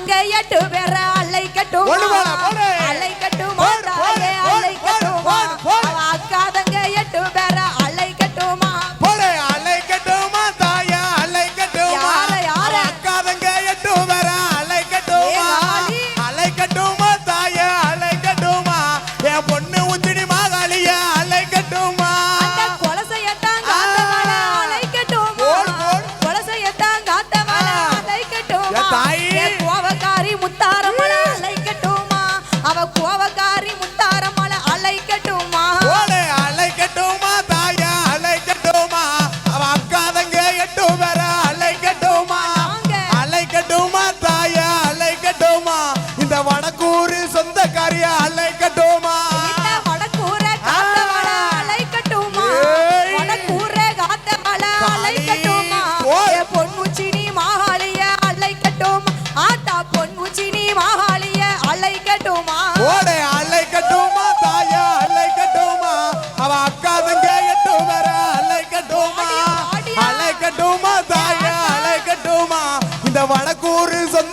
அங்க எட்டு பேர அல்லை கட்டும்.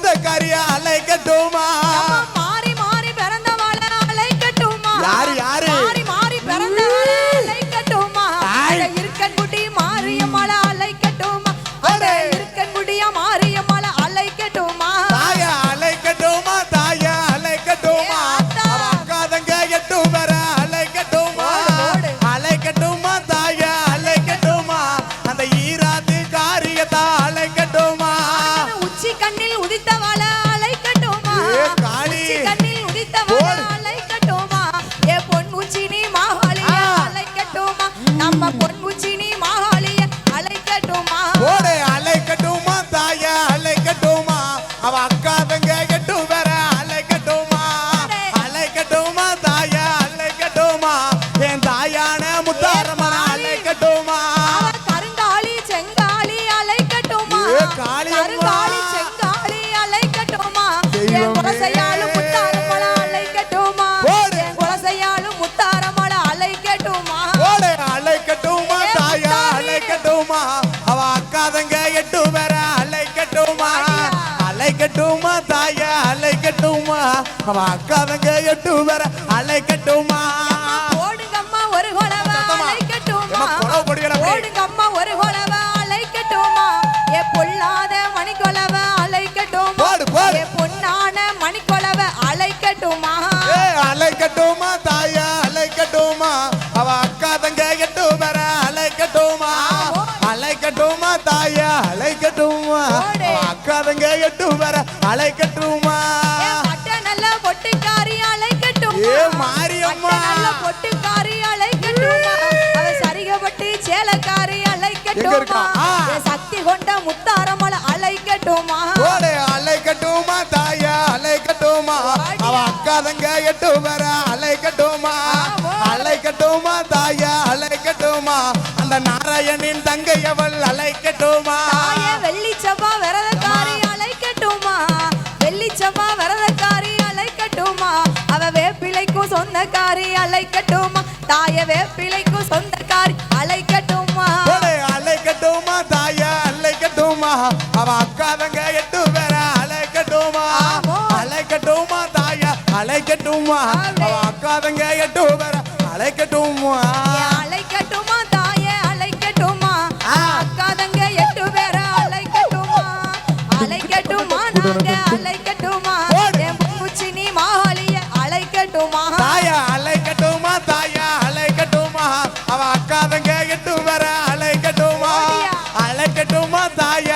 சொந்தக்காரியா அலைக்கட்டுமா มาผล பார்க்காதங்க எட்டு வேற அலை கட்டுமா? அலை கட்டுமா தாய அலை கட்டுமா? பார்க்காதங்க எட்டு வேற அலை கட்டுமா? ஓடுங்கம்மா ஒரு கொலவா அலை கட்டுமா? ஓடுங்கம்மா ஒரு கொலவா அலை கட்டுமா? ஏ பொல்லாத மணிக்கொலவா தாய அலைக்கட்டுமா அக்காதங்க எட்டும் வர அலைக்கட்டுமா நல்ல பொட்டுக்காரி அலைக்கட்டும் ஏ மாரியம்மா. நல்ல பொட்டுக்காரி அலைக்கட்டுமா அவ சரிகப்பட்டு சேலக்காரி அலைக்கட்டுமா சக்தி கொண்ட முத்தாரம் அழைக்கட்டுமா? அந்த நாராயணின் தங்கை தங்கையவள் அழைக்கட்டுமா? வெள்ளிச்சப்பா வரதக்காரி விரதக்காரி அழைக்கட்டுமா? வெள்ளிச்சப்பா வரதக்காரி விரதக்காரி அழைக்கட்டுமா? அவ வேப்பிலைக்கும் சொந்தக்காரி அழைக்கட்டுமா? தாய வேப்பிலைக்கும் சொந்தக்காரி அழைக்கட்டுமா? அழைக்கட்டுமா தாய அழைக்கட்டுமா? அவ அக்காதங்க எட்டு பேர அழைக்கட்டுமா? அழைக்கட்டுமா தாய அழைக்கட்டுமா? அவ அக்காதங்க எட்டு பேர அழைக்கட்டுமா அழைக்கட்டுமா தாயே அழைக்கட்டுமா? அக்காதங்க எட்டு பேர அழைக்கட்டுமா? அழைக்கட்டுமா நாங்க அழைக்கட்டுமா? என் பூச்சினி மாகாளிய அழைக்கட்டுமா? தாயா அழைக்கட்டுமா தாயா அழைக்கட்டுமா? அவ அக்காதங்க எட்டு பேர அழைக்கட்டுமா? அழைக்கட்டுமா தாயா?